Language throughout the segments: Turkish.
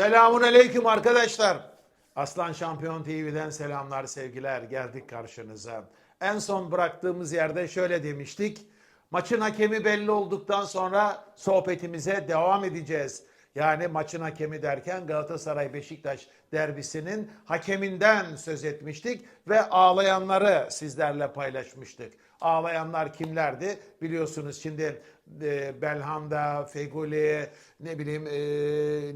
Selamun aleyküm arkadaşlar. Aslan Şampiyon TV'den selamlar sevgiler geldik karşınıza. En son bıraktığımız yerde şöyle demiştik. Maçın hakemi belli olduktan sonra sohbetimize devam edeceğiz. Yani maçın hakemi derken Galatasaray Beşiktaş derbisinin hakeminden söz etmiştik ve ağlayanları sizlerle paylaşmıştık. Ağlayanlar kimlerdi? Biliyorsunuz şimdi e, Belhanda, Feguli, ne bileyim e,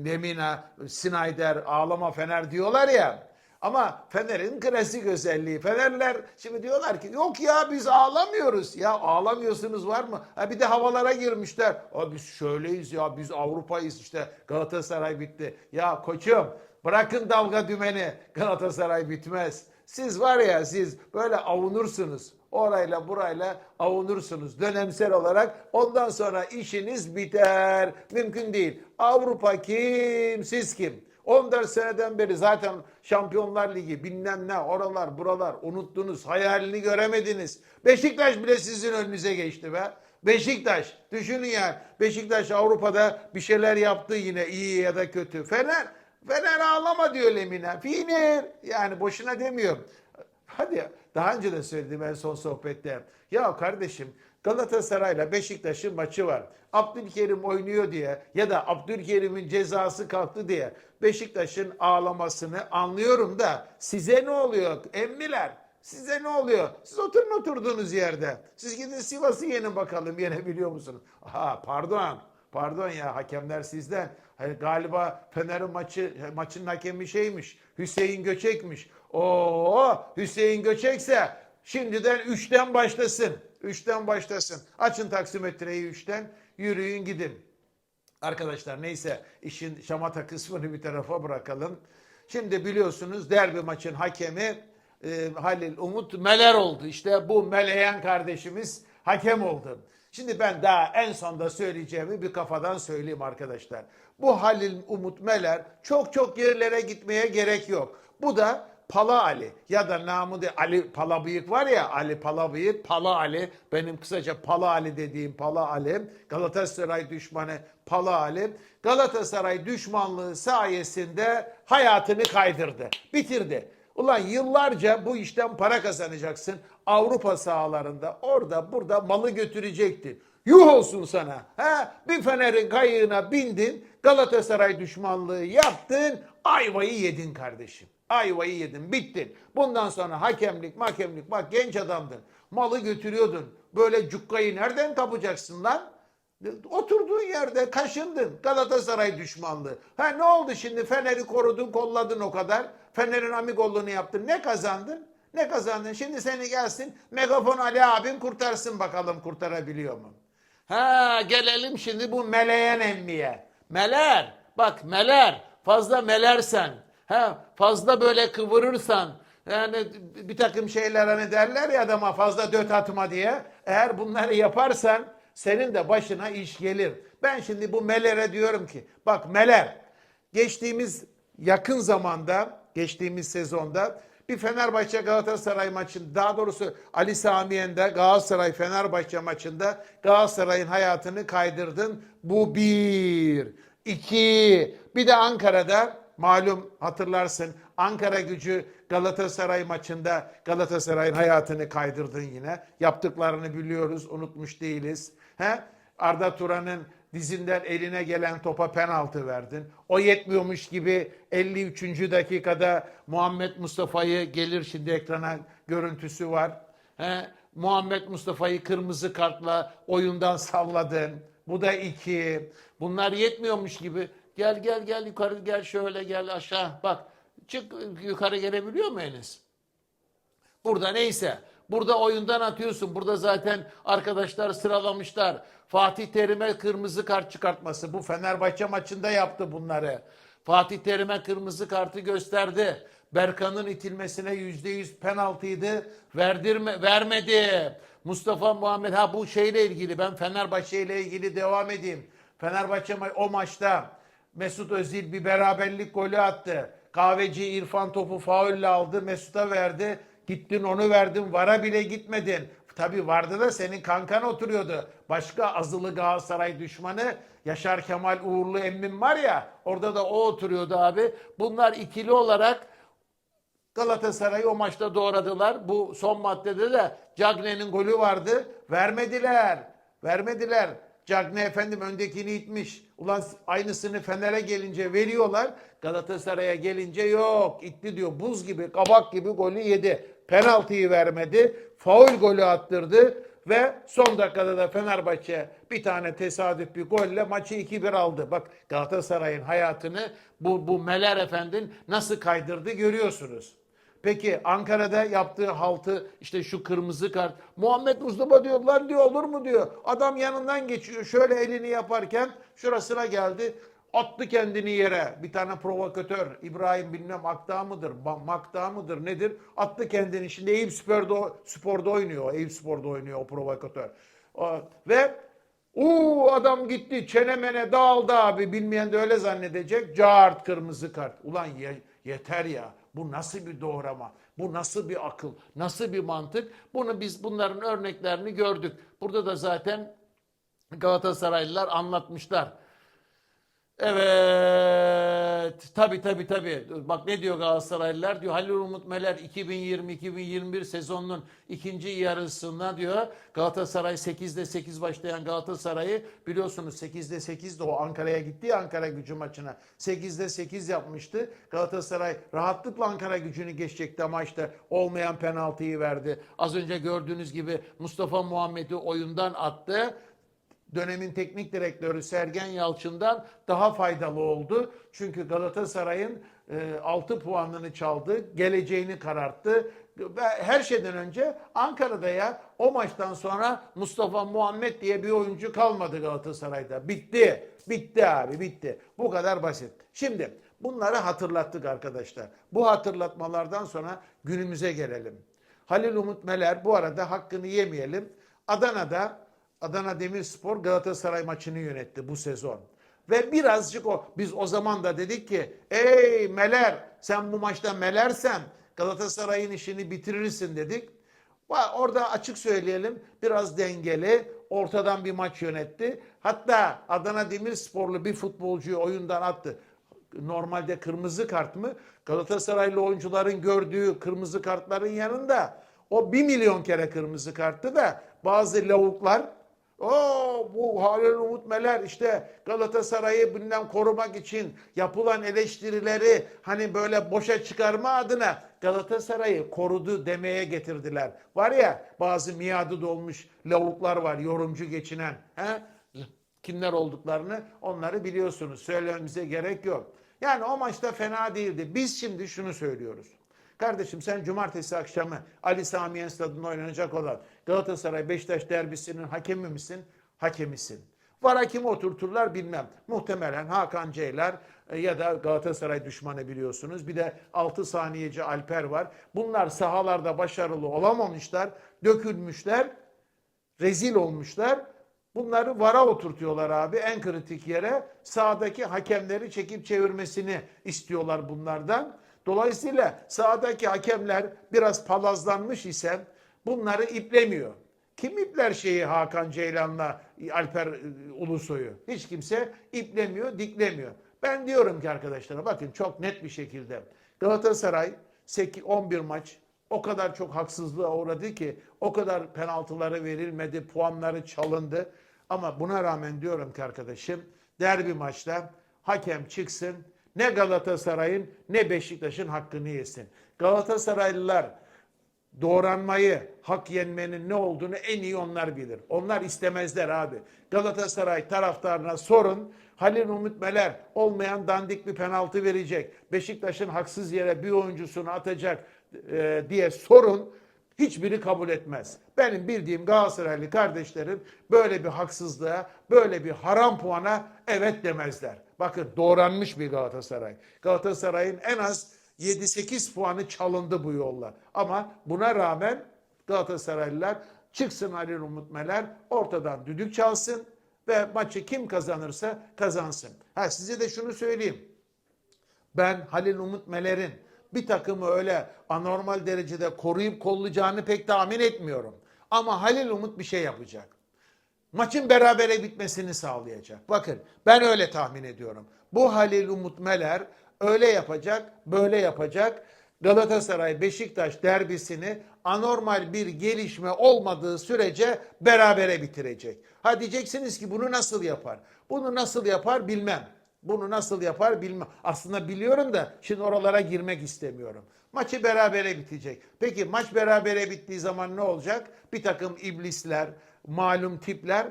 Lemina, Snyder, ağlama Fener diyorlar ya. Ama Fener'in klasik özelliği. Fenerler şimdi diyorlar ki yok ya biz ağlamıyoruz. Ya ağlamıyorsunuz var mı? Ha bir de havalara girmişler. Aa, biz şöyleyiz ya biz Avrupa'yız işte Galatasaray bitti. Ya koçum bırakın dalga dümeni Galatasaray bitmez. Siz var ya siz böyle avunursunuz. Orayla burayla avunursunuz dönemsel olarak. Ondan sonra işiniz biter. Mümkün değil. Avrupa kim? Siz kim? 14 seneden beri zaten Şampiyonlar Ligi bilmem ne oralar buralar unuttunuz. Hayalini göremediniz. Beşiktaş bile sizin önünüze geçti be. Beşiktaş düşünün ya Beşiktaş Avrupa'da bir şeyler yaptı yine iyi ya da kötü. Fener Fener ağlama diyor Lemina. Fener yani boşuna demiyorum. Hadi daha önce de söyledim en son sohbette. Ya kardeşim Galatasaray'la Beşiktaş'ın maçı var. Abdülkerim oynuyor diye ya da Abdülkerim'in cezası kalktı diye Beşiktaş'ın ağlamasını anlıyorum da size ne oluyor emmiler? Size ne oluyor? Siz oturun oturduğunuz yerde. Siz gidin Sivas'ı yenin bakalım yenebiliyor musunuz? Aha pardon. Pardon ya hakemler sizden. Hayır, galiba Fener'in maçı maçın hakemi şeymiş. Hüseyin Göçek'miş. Oo Hüseyin Göçekse şimdiden 3'ten başlasın. 3'ten başlasın. Açın taksimetreyi 3'ten. Yürüyün gidin. Arkadaşlar neyse işin şamata kısmını bir tarafa bırakalım. Şimdi biliyorsunuz derbi maçın hakemi e, Halil Umut Meler oldu. İşte bu meleyen kardeşimiz hakem oldu. Şimdi ben daha en sonda söyleyeceğimi bir kafadan söyleyeyim arkadaşlar. Bu Halil Umut Meler çok çok yerlere gitmeye gerek yok. Bu da Pala Ali ya da namı de Ali Palabıyık var ya Ali Palabıyık, Pala Ali benim kısaca Pala Ali dediğim Pala Ali Galatasaray düşmanı Pala Ali Galatasaray düşmanlığı sayesinde hayatını kaydırdı, bitirdi. Ulan yıllarca bu işten para kazanacaksın. Avrupa sahalarında orada burada malı götürecektin. Yuh olsun sana. Ha? Bir Fener'in kayığına bindin. Galatasaray düşmanlığı yaptın. Ayvayı yedin kardeşim. Ayvayı yedin. Bittin. Bundan sonra hakemlik makemlik bak genç adamdın. Malı götürüyordun. Böyle cukkayı nereden kapacaksın lan? Oturduğun yerde kaşındın. Galatasaray düşmanlığı. Ha ne oldu şimdi? Fener'i korudun, kolladın o kadar. Fener'in amigolluğunu yaptın. Ne kazandın? Ne kazandın? Şimdi seni gelsin megafon Ali abin kurtarsın bakalım kurtarabiliyor mu? Ha gelelim şimdi bu meleyen emmiye. Meler. Bak meler. Fazla melersen. Ha fazla böyle kıvırırsan. Yani bir takım şeyler hani derler ya adama fazla döt atma diye. Eğer bunları yaparsan senin de başına iş gelir. Ben şimdi bu Meler'e diyorum ki bak Meler geçtiğimiz yakın zamanda geçtiğimiz sezonda bir Fenerbahçe Galatasaray maçında daha doğrusu Ali Samiyen'de Galatasaray Fenerbahçe maçında Galatasaray'ın hayatını kaydırdın. Bu bir. iki. Bir de Ankara'da malum hatırlarsın Ankara gücü Galatasaray maçında Galatasaray'ın hayatını kaydırdın yine. Yaptıklarını biliyoruz, unutmuş değiliz. He? Arda Turan'ın dizinden eline gelen topa penaltı verdin. O yetmiyormuş gibi 53. dakikada Muhammed Mustafa'yı gelir şimdi ekrana görüntüsü var. He? Muhammed Mustafa'yı kırmızı kartla oyundan salladın. Bu da iki. Bunlar yetmiyormuş gibi. Gel gel gel yukarı gel şöyle gel aşağı. Bak çık yukarı gelebiliyor mu Enes? Burada neyse. Burada oyundan atıyorsun. Burada zaten arkadaşlar sıralamışlar. Fatih Terim'e kırmızı kart çıkartması. Bu Fenerbahçe maçında yaptı bunları. Fatih Terim'e kırmızı kartı gösterdi. Berkan'ın itilmesine yüzde yüz penaltıydı. Verdirme, vermedi. Mustafa Muhammed ha bu şeyle ilgili ben Fenerbahçe ile ilgili devam edeyim. Fenerbahçe ma- o maçta Mesut Özil bir beraberlik golü attı. Kahveci İrfan topu faulle aldı. Mesut'a verdi. Gittin onu verdin. Vara bile gitmedin. Tabii vardı da senin kankan oturuyordu. Başka azılı Galatasaray düşmanı Yaşar Kemal Uğurlu emmim var ya orada da o oturuyordu abi. Bunlar ikili olarak Galatasaray'ı o maçta doğradılar. Bu son maddede de Cagne'nin golü vardı. Vermediler. Vermediler. Cagne efendim öndekini itmiş. Ulan aynısını Fener'e gelince veriyorlar. Galatasaray'a gelince yok. İtti diyor. Buz gibi, kabak gibi golü yedi. Penaltıyı vermedi. Faul golü attırdı. Ve son dakikada da Fenerbahçe bir tane tesadüf bir golle maçı 2-1 aldı. Bak Galatasaray'ın hayatını bu, bu Meler Efendi'nin nasıl kaydırdı görüyorsunuz. Peki Ankara'da yaptığı haltı işte şu kırmızı kart. Muhammed Mustafa diyorlar diyor olur mu diyor. Adam yanından geçiyor şöyle elini yaparken şurasına geldi. Attı kendini yere. Bir tane provokatör İbrahim bilmem Akdağ mıdır, Makdağ mıdır nedir? Attı kendini. Şimdi Eyüp Spor'da, Spor'da oynuyor. Eyüp Spor'da oynuyor o provokatör. O- Ve Uuu adam gitti çenemene dağıldı abi bilmeyen de öyle zannedecek. Cart kırmızı kart. Ulan ye- yeter ya bu nasıl bir doğrama? Bu nasıl bir akıl? Nasıl bir mantık? Bunu biz bunların örneklerini gördük. Burada da zaten Galatasaraylılar anlatmışlar. Evet. Tabi tabi tabi. Bak ne diyor Galatasaraylılar? Diyor Halil Umut Meler 2020-2021 sezonunun ikinci yarısında diyor Galatasaray 8'de 8 başlayan Galatasaray'ı biliyorsunuz 8'de 8 de o Ankara'ya gitti Ankara gücü maçına. 8'de 8 yapmıştı. Galatasaray rahatlıkla Ankara gücünü geçecekti ama olmayan penaltıyı verdi. Az önce gördüğünüz gibi Mustafa Muhammed'i oyundan attı dönemin teknik direktörü Sergen Yalçın'dan daha faydalı oldu. Çünkü Galatasaray'ın 6 puanını çaldı, geleceğini kararttı. Ve her şeyden önce Ankara'da ya o maçtan sonra Mustafa Muhammed diye bir oyuncu kalmadı Galatasaray'da. Bitti. Bitti abi bitti. Bu kadar basit. Şimdi bunları hatırlattık arkadaşlar. Bu hatırlatmalardan sonra günümüze gelelim. Halil Umut Meler bu arada hakkını yemeyelim. Adana'da Adana Demirspor Galatasaray maçını yönetti bu sezon. Ve birazcık o biz o zaman da dedik ki ey Meler sen bu maçta Melersen Galatasaray'ın işini bitirirsin dedik. Orada açık söyleyelim biraz dengeli ortadan bir maç yönetti. Hatta Adana Demirsporlu bir futbolcuyu oyundan attı. Normalde kırmızı kart mı? Galatasaraylı oyuncuların gördüğü kırmızı kartların yanında o bir milyon kere kırmızı karttı da bazı lavuklar o bu Halil Umut Meler işte Galatasaray'ı bilmem korumak için yapılan eleştirileri hani böyle boşa çıkarma adına Galatasaray'ı korudu demeye getirdiler. Var ya bazı miadı dolmuş lavuklar var yorumcu geçinen. He? Kimler olduklarını onları biliyorsunuz. Söylememize gerek yok. Yani o maçta fena değildi. Biz şimdi şunu söylüyoruz. Kardeşim sen cumartesi akşamı Ali Sami Yen stadında oynanacak olan Galatasaray Beşiktaş derbisinin hakemi misin? Hakemisin. Var hakimi oturturlar bilmem. Muhtemelen Hakan Ceylar e, ya da Galatasaray düşmanı biliyorsunuz. Bir de 6 saniyeci Alper var. Bunlar sahalarda başarılı olamamışlar. Dökülmüşler. Rezil olmuşlar. Bunları vara oturtuyorlar abi en kritik yere. Sağdaki hakemleri çekip çevirmesini istiyorlar bunlardan. Dolayısıyla sahadaki hakemler biraz palazlanmış ise bunları iplemiyor. Kim ipler şeyi Hakan Ceylan'la Alper e, Ulusoy'u? Hiç kimse iplemiyor, diklemiyor. Ben diyorum ki arkadaşlara bakın çok net bir şekilde Galatasaray 8 11 maç o kadar çok haksızlığa uğradı ki o kadar penaltıları verilmedi, puanları çalındı. Ama buna rağmen diyorum ki arkadaşım derbi maçta hakem çıksın ne Galatasaray'ın ne Beşiktaş'ın hakkını yesin. Galatasaraylılar doğranmayı, hak yenmenin ne olduğunu en iyi onlar bilir. Onlar istemezler abi. Galatasaray taraftarına sorun. Halil Umut Meler olmayan dandik bir penaltı verecek. Beşiktaş'ın haksız yere bir oyuncusunu atacak e, diye sorun. Hiçbiri kabul etmez. Benim bildiğim Galatasaraylı kardeşlerim böyle bir haksızlığa, böyle bir haram puana evet demezler. Bakın doğranmış bir Galatasaray. Galatasaray'ın en az 7-8 puanı çalındı bu yolla. Ama buna rağmen Galatasaraylılar çıksın Halil Umut Meler ortadan düdük çalsın ve maçı kim kazanırsa kazansın. Ha size de şunu söyleyeyim. Ben Halil Umut Meler'in bir takımı öyle anormal derecede koruyup kollayacağını pek tahmin etmiyorum. Ama Halil Umut bir şey yapacak. maçın berabere bitmesini sağlayacak. Bakın ben öyle tahmin ediyorum. Bu Halil Umut Meler öyle yapacak, böyle yapacak. Galatasaray Beşiktaş derbisini anormal bir gelişme olmadığı sürece berabere bitirecek. Ha diyeceksiniz ki bunu nasıl yapar? Bunu nasıl yapar bilmem. Bunu nasıl yapar bilmem. Aslında biliyorum da şimdi oralara girmek istemiyorum. Maçı berabere bitecek. Peki maç berabere bittiği zaman ne olacak? Bir takım iblisler, malum tipler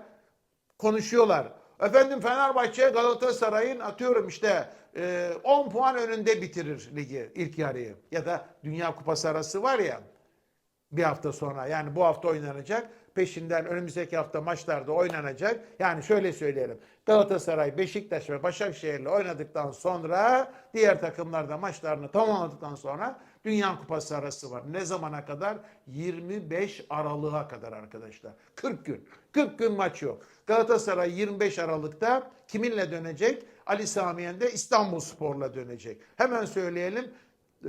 konuşuyorlar. Efendim Fenerbahçe Galatasaray'ın atıyorum işte e, 10 puan önünde bitirir ligi ilk yarıyı. Ya da Dünya Kupası arası var ya bir hafta sonra yani bu hafta oynanacak. Peşinden önümüzdeki hafta maçlarda oynanacak. Yani şöyle söyleyelim. Galatasaray, Beşiktaş ve Başakşehir'le oynadıktan sonra diğer takımlar da maçlarını tamamladıktan sonra Dünya Kupası arası var. Ne zamana kadar? 25 Aralık'a kadar arkadaşlar. 40 gün. 40 gün maç yok. Galatasaray 25 Aralık'ta kiminle dönecek? Ali Samiyen de İstanbul Spor'la dönecek. Hemen söyleyelim.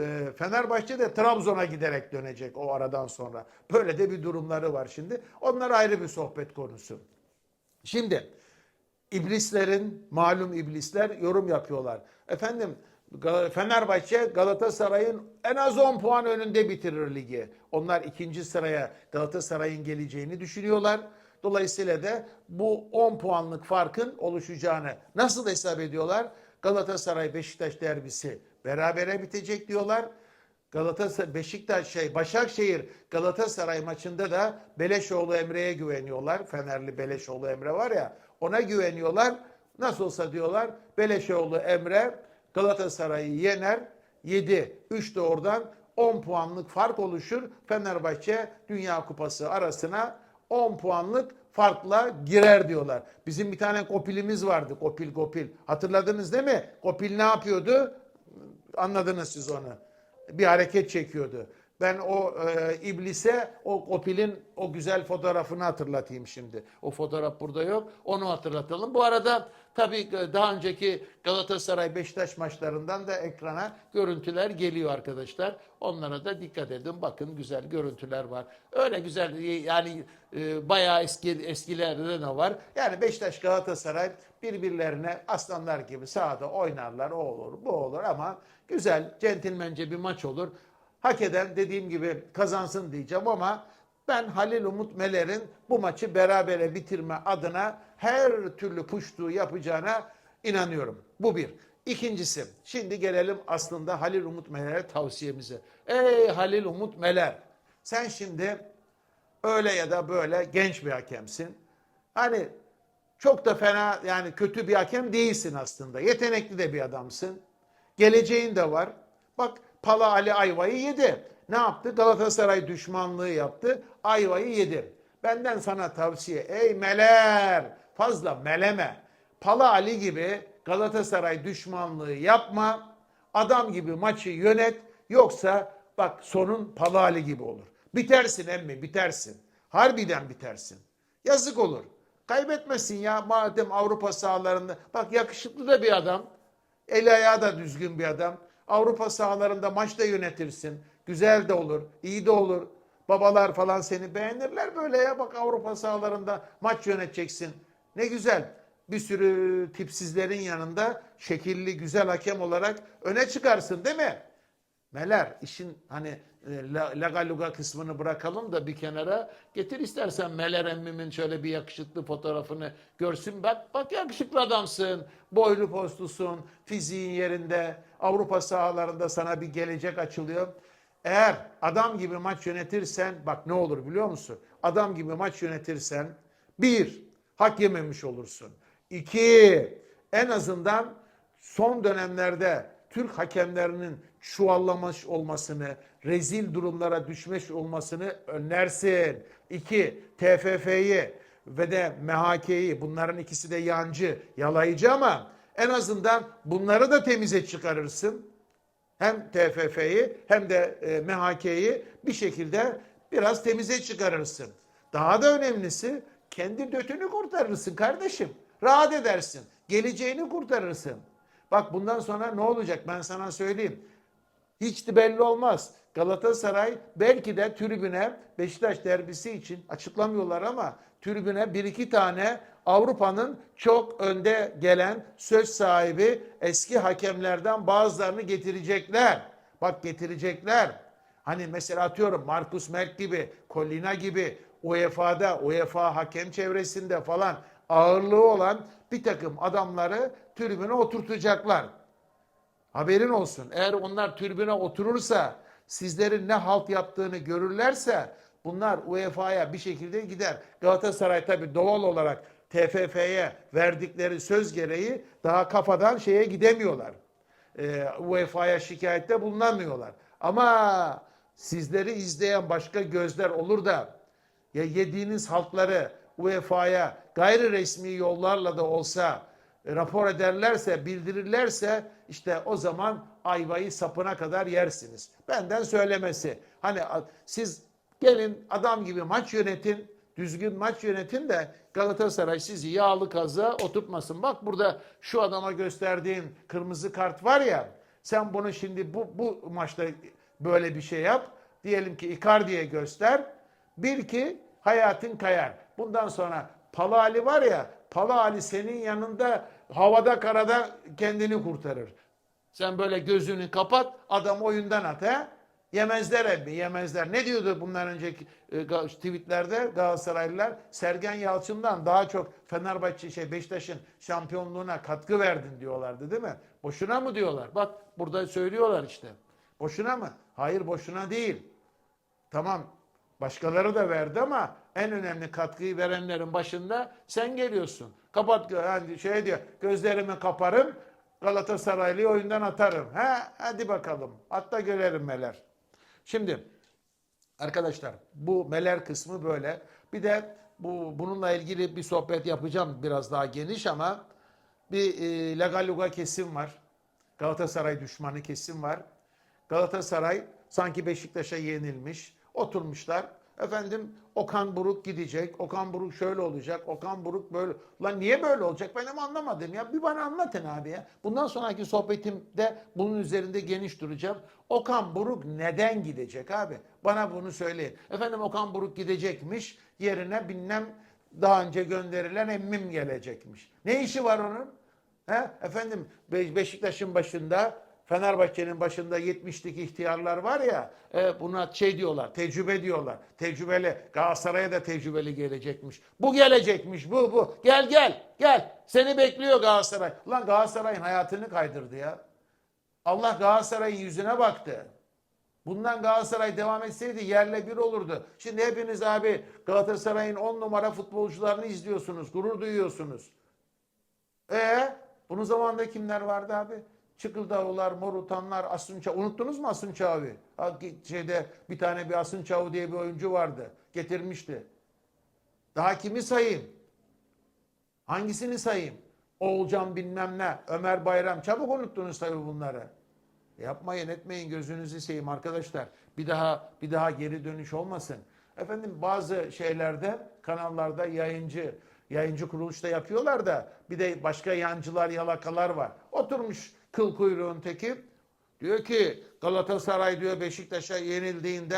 E, Fenerbahçe de Trabzon'a giderek dönecek o aradan sonra. Böyle de bir durumları var şimdi. Onlar ayrı bir sohbet konusu. Şimdi iblislerin malum iblisler yorum yapıyorlar. Efendim Fenerbahçe Galatasaray'ın en az 10 puan önünde bitirir ligi. Onlar ikinci sıraya Galatasaray'ın geleceğini düşünüyorlar. Dolayısıyla da bu 10 puanlık farkın oluşacağını nasıl hesap ediyorlar? Galatasaray Beşiktaş derbisi berabere bitecek diyorlar. Galatasaray Beşiktaş şey Başakşehir Galatasaray maçında da Beleşoğlu Emre'ye güveniyorlar. Fenerli Beleşoğlu Emre var ya ona güveniyorlar. Nasıl olsa diyorlar Beleşoğlu Emre Galatasaray'ı yener. 7 3 de oradan 10 puanlık fark oluşur. Fenerbahçe Dünya Kupası arasına 10 puanlık farkla girer diyorlar. Bizim bir tane kopilimiz vardı. Kopil kopil. Hatırladınız değil mi? Kopil ne yapıyordu? Anladınız siz onu. Bir hareket çekiyordu. Ben o e, iblise o kopilin o güzel fotoğrafını hatırlatayım şimdi. O fotoğraf burada yok. Onu hatırlatalım. Bu arada tabii daha önceki Galatasaray Beşiktaş maçlarından da ekrana görüntüler geliyor arkadaşlar. Onlara da dikkat edin. Bakın güzel görüntüler var. Öyle güzel yani e, bayağı eski eskilerde ne var? Yani Beşiktaş Galatasaray birbirlerine aslanlar gibi sahada oynarlar. O olur, bu olur ama güzel, centilmence bir maç olur. Hak eden dediğim gibi kazansın diyeceğim ama ben Halil Umut Meler'in bu maçı berabere bitirme adına her türlü puştuğu yapacağına inanıyorum. Bu bir. İkincisi, şimdi gelelim aslında Halil Umut Meler'e tavsiyemize. Ey Halil Umut Meler, sen şimdi öyle ya da böyle genç bir hakemsin. Hani çok da fena yani kötü bir hakem değilsin aslında. Yetenekli de bir adamsın. Geleceğin de var. Bak Pala Ali Ayva'yı yedi. Ne yaptı? Galatasaray düşmanlığı yaptı. Ayva'yı yedi. Benden sana tavsiye. Ey meler fazla meleme. Pala Ali gibi Galatasaray düşmanlığı yapma. Adam gibi maçı yönet. Yoksa bak sonun Pala Ali gibi olur. Bitersin emmi bitersin. Harbiden bitersin. Yazık olur. Kaybetmesin ya madem Avrupa sahalarında. Bak yakışıklı da bir adam. Eli ayağı da düzgün bir adam. Avrupa sahalarında maç da yönetirsin. Güzel de olur, iyi de olur. Babalar falan seni beğenirler böyle ya. Bak Avrupa sahalarında maç yöneteceksin. Ne güzel. Bir sürü tipsizlerin yanında şekilli, güzel hakem olarak öne çıkarsın değil mi? Meler işin hani e, la- lagaluga kısmını bırakalım da bir kenara getir istersen Meler emmimin şöyle bir yakışıklı fotoğrafını görsün bak bak yakışıklı adamsın boylu postlusun fiziğin yerinde Avrupa sahalarında sana bir gelecek açılıyor. Eğer adam gibi maç yönetirsen bak ne olur biliyor musun? Adam gibi maç yönetirsen bir hak yememiş olursun. İki en azından son dönemlerde Türk hakemlerinin çuvallamış olmasını, rezil durumlara düşmüş olmasını önlersin. İki, TFF'yi ve de MHK'yi bunların ikisi de yancı, yalayıcı ama en azından bunları da temize çıkarırsın. Hem TFF'yi hem de e, MHK'yi bir şekilde biraz temize çıkarırsın. Daha da önemlisi kendi dötünü kurtarırsın kardeşim. Rahat edersin. Geleceğini kurtarırsın. Bak bundan sonra ne olacak ben sana söyleyeyim. Hiç de belli olmaz. Galatasaray belki de tribüne Beşiktaş derbisi için açıklamıyorlar ama tribüne bir iki tane Avrupa'nın çok önde gelen söz sahibi eski hakemlerden bazılarını getirecekler. Bak getirecekler. Hani mesela atıyorum Markus Merk gibi, Collina gibi UEFA'da, UEFA hakem çevresinde falan ağırlığı olan bir takım adamları tribüne oturtacaklar. Haberin olsun. Eğer onlar tribüne oturursa, sizlerin ne halt yaptığını görürlerse bunlar UEFA'ya bir şekilde gider. Galatasaray tabii doğal olarak TFF'ye verdikleri söz gereği daha kafadan şeye gidemiyorlar. Ee, UEFA'ya şikayette bulunamıyorlar. Ama sizleri izleyen başka gözler olur da ya yediğiniz halkları UEFA'ya gayri resmi yollarla da olsa e, rapor ederlerse, bildirirlerse işte o zaman ayvayı sapına kadar yersiniz. Benden söylemesi. Hani siz gelin adam gibi maç yönetin, düzgün maç yönetin de Galatasaray sizi yağlı kaza oturtmasın. Bak burada şu adama gösterdiğin kırmızı kart var ya, sen bunu şimdi bu, bu maçta böyle bir şey yap. Diyelim ki Icardi'ye göster. Bir ki hayatın kayar. Bundan sonra Pala Ali var ya, Pala Ali senin yanında havada karada kendini kurtarır. Sen böyle gözünü kapat, adam oyundan at he. Yemezler emmi, yemezler. Ne diyordu bundan önceki e, tweetlerde Galatasaraylılar? Sergen Yalçın'dan daha çok Fenerbahçe şey Beşiktaş'ın şampiyonluğuna katkı verdin diyorlardı değil mi? Boşuna mı diyorlar? Bak burada söylüyorlar işte. Boşuna mı? Hayır boşuna değil. Tamam başkaları da verdi ama en önemli katkıyı verenlerin başında sen geliyorsun. Kapat hani şey diyor gözlerimi kaparım Galatasaraylı'yı oyundan atarım. He hadi bakalım. Hatta görelim meler. Şimdi arkadaşlar bu meler kısmı böyle. Bir de bu bununla ilgili bir sohbet yapacağım biraz daha geniş ama bir e, Lagaluga kesim var. Galatasaray düşmanı kesim var. Galatasaray sanki Beşiktaş'a yenilmiş. Oturmuşlar. Efendim Okan Buruk gidecek. Okan Buruk şöyle olacak. Okan Buruk böyle. Lan niye böyle olacak? Ben ama anlamadım ya. Bir bana anlatın abi ya. Bundan sonraki sohbetimde bunun üzerinde geniş duracağım. Okan Buruk neden gidecek abi? Bana bunu söyleyin. Efendim Okan Buruk gidecekmiş. Yerine bilmem daha önce gönderilen emmim gelecekmiş. Ne işi var onun? He? Efendim Be- Beşiktaş'ın başında Fenerbahçe'nin başında 70'lik ihtiyarlar var ya e, buna şey diyorlar tecrübe diyorlar. Tecrübeli Galatasaray'a da tecrübeli gelecekmiş. Bu gelecekmiş bu bu. Gel gel gel seni bekliyor Galatasaray. Lan Galatasaray'ın hayatını kaydırdı ya. Allah Galatasaray'ın yüzüne baktı. Bundan Galatasaray devam etseydi yerle bir olurdu. Şimdi hepiniz abi Galatasaray'ın 10 numara futbolcularını izliyorsunuz, gurur duyuyorsunuz. E bunun zamanında kimler vardı abi? Çıkıldağlılar, Morutanlar, Asunça. Unuttunuz mu Asunça abi? Ha, Şeyde bir tane bir Asunçavu diye bir oyuncu vardı. Getirmişti. Daha kimi sayayım? Hangisini sayayım? Oğulcan bilmem ne, Ömer Bayram. Çabuk unuttunuz tabii bunları. Yapmayın etmeyin gözünüzü seveyim arkadaşlar. Bir daha bir daha geri dönüş olmasın. Efendim bazı şeylerde kanallarda yayıncı yayıncı kuruluşta yapıyorlar da bir de başka yancılar yalakalar var. Oturmuş kıl kuyruğun teki diyor ki Galatasaray diyor Beşiktaş'a yenildiğinde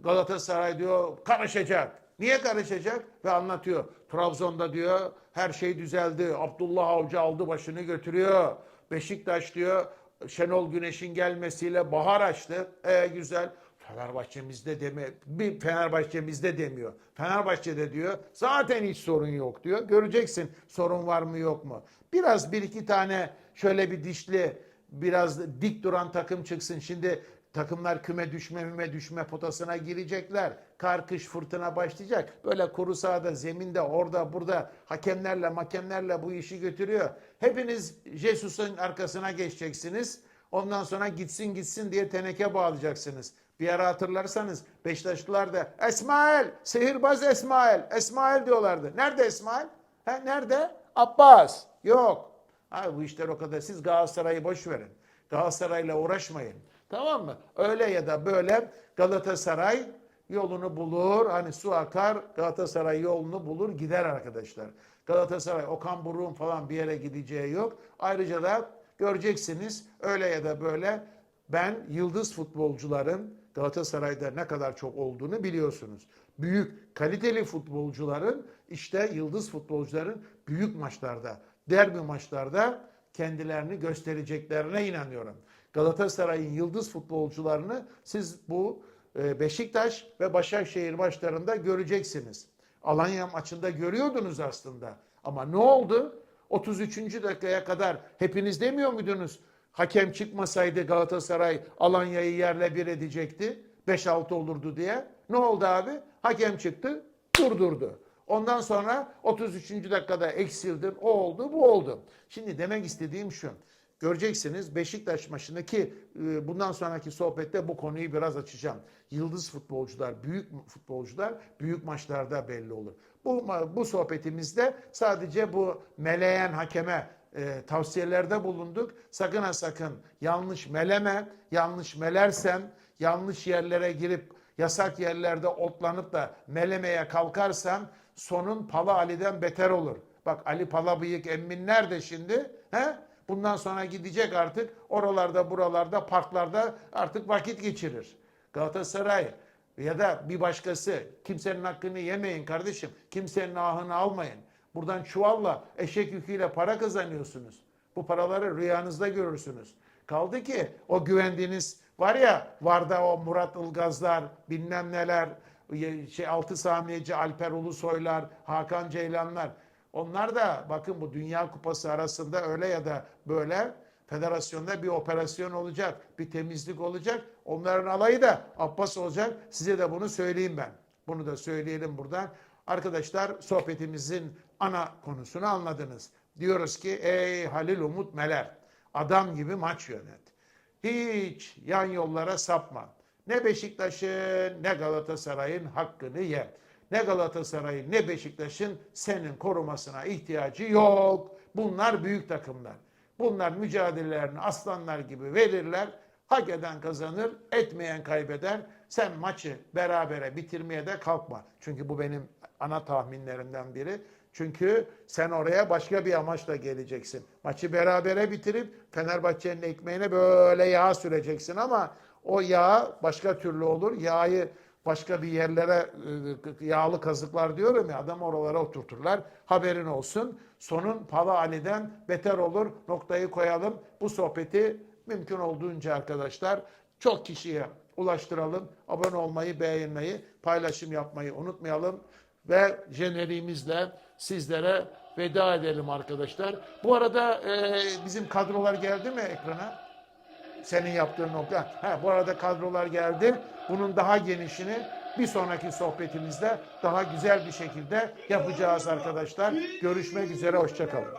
Galatasaray diyor karışacak. Niye karışacak? Ve anlatıyor. Trabzon'da diyor her şey düzeldi. Abdullah Avcı aldı başını götürüyor. Beşiktaş diyor Şenol Güneş'in gelmesiyle bahar açtı. E güzel. Fenerbahçe'mizde deme bir Fenerbahçe'mizde demiyor. Fenerbahçe'de diyor zaten hiç sorun yok diyor. Göreceksin sorun var mı yok mu. Biraz bir iki tane şöyle bir dişli biraz dik duran takım çıksın. Şimdi takımlar küme düşme müme düşme potasına girecekler. Kar kış fırtına başlayacak. Böyle kuru sahada zeminde orada burada hakemlerle makemlerle bu işi götürüyor. Hepiniz Jesus'un arkasına geçeceksiniz. Ondan sonra gitsin gitsin diye teneke bağlayacaksınız. Bir ara hatırlarsanız Beşiktaşlılar da Esmail, sihirbaz Esmail, Esmail diyorlardı. Nerede Esmail? Ha, nerede? Abbas. Yok. Abi bu işler o kadar. Siz Galatasaray'ı boş verin. Galatasaray'la uğraşmayın. Tamam mı? Öyle ya da böyle Galatasaray yolunu bulur. Hani su akar Galatasaray yolunu bulur gider arkadaşlar. Galatasaray Okan Buruk'un falan bir yere gideceği yok. Ayrıca da göreceksiniz öyle ya da böyle ben yıldız futbolcuların Galatasaray'da ne kadar çok olduğunu biliyorsunuz. Büyük kaliteli futbolcuların İşte yıldız futbolcuların büyük maçlarda, derbi maçlarda kendilerini göstereceklerine inanıyorum. Galatasaray'ın yıldız futbolcularını siz bu e, Beşiktaş ve Başakşehir maçlarında göreceksiniz. Alanya maçında görüyordunuz aslında. Ama ne oldu? 33. dakikaya kadar hepiniz demiyor muydunuz? Hakem çıkmasaydı Galatasaray Alanya'yı yerle bir edecekti. 5-6 olurdu diye. Ne oldu abi? Hakem çıktı, durdurdu. Ondan sonra 33. dakikada eksildin. O oldu, bu oldu. Şimdi demek istediğim şu. Göreceksiniz Beşiktaş maçında ki e, bundan sonraki sohbette bu konuyu biraz açacağım. Yıldız futbolcular, büyük futbolcular büyük maçlarda belli olur. Bu bu sohbetimizde sadece bu meleyen hakeme e, tavsiyelerde bulunduk. Sakın ha sakın yanlış meleme, yanlış melersen, yanlış yerlere girip yasak yerlerde otlanıp da melemeye kalkarsan sonun Pala Ali'den beter olur. Bak Ali Palabıyık emmin nerede şimdi? He? Bundan sonra gidecek artık oralarda buralarda parklarda artık vakit geçirir. Galatasaray ya da bir başkası kimsenin hakkını yemeyin kardeşim. Kimsenin ahını almayın. Buradan çuvalla eşek yüküyle para kazanıyorsunuz. Bu paraları rüyanızda görürsünüz. Kaldı ki o güvendiğiniz var ya Varda o Murat Ilgazlar bilmem neler şey Altı Samiyeci Alper Ulusoylar Hakan Ceylanlar onlar da bakın bu Dünya Kupası arasında öyle ya da böyle federasyonda bir operasyon olacak, bir temizlik olacak. Onların alayı da Abbas olacak. Size de bunu söyleyeyim ben. Bunu da söyleyelim buradan. Arkadaşlar sohbetimizin ana konusunu anladınız. Diyoruz ki ey Halil Umut Meler adam gibi maç yönet. Hiç yan yollara sapma. Ne Beşiktaş'ın ne Galatasaray'ın hakkını ye. Ne Galatasaray'ın ne Beşiktaş'ın senin korumasına ihtiyacı yok. Bunlar büyük takımlar. Bunlar mücadelelerini aslanlar gibi verirler. Hak eden kazanır, etmeyen kaybeder. Sen maçı berabere bitirmeye de kalkma. Çünkü bu benim ana tahminlerimden biri. Çünkü sen oraya başka bir amaçla geleceksin. Maçı berabere bitirip Fenerbahçe'nin ekmeğine böyle yağ süreceksin ama o yağ başka türlü olur. Yağı başka bir yerlere e, yağlı kazıklar diyorum ya adam oralara oturturlar. Haberin olsun. Sonun Pala Ali'den beter olur. Noktayı koyalım. Bu sohbeti mümkün olduğunca arkadaşlar çok kişiye ulaştıralım. Abone olmayı, beğenmeyi, paylaşım yapmayı unutmayalım. Ve jeneriğimizle sizlere veda edelim arkadaşlar. Bu arada e, bizim kadrolar geldi mi ekrana? Senin yaptığın nokta. Ha, bu arada kadrolar geldi. Bunun daha genişini bir sonraki sohbetimizde daha güzel bir şekilde yapacağız arkadaşlar. Görüşmek üzere, hoşçakalın.